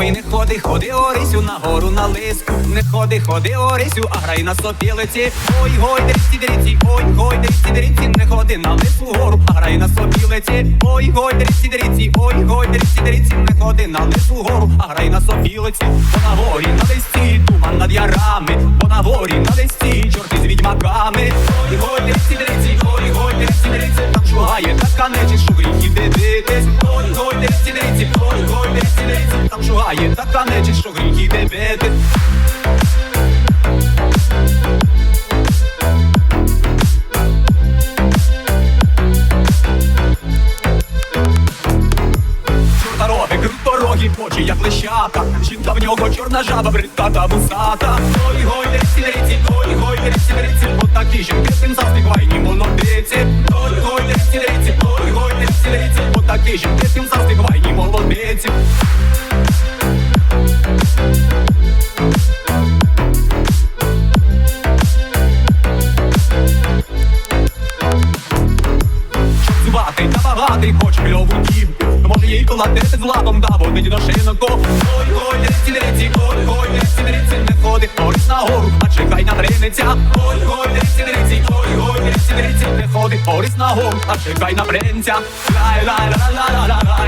Ой, не ходи, ходи, Орисю, на гору на лиску. Не ходи, ходи, Орисю, а грай на сопілиці. Ой, гой, деріці, деріці, ой, гой, деріці, деріці, не ходи на лису гору, а грай на сопілиці. Ой, гой, деріці, деріці, ой, гой, деріці, деріці, не ходи на лису гору, а грай на сопілиці. На горі на листі, туман над немає, така не чешу гріхи дивитись Ой, ой, де стіниці, ой, Там шугає, така не чешу гріхи дивитись Дорогі очі, як лещата, жінка в нього чорна жаба, бридката вусата. Ой, ой, десь вижим, детским застывай, не молодец. Ти хоч кльову дівку, може їй колотити з лапом, да водить на шиноко. Ой, ой, не стілеці, ой, ой, не стілеці, не ходи, хорись нагору, а чекай натриниться. Ой, ой, не стілеці, ой, Сигарети приходы, Орис на ум, отжигай на бренте Лай-лай-ла-ла-ла-ла-ла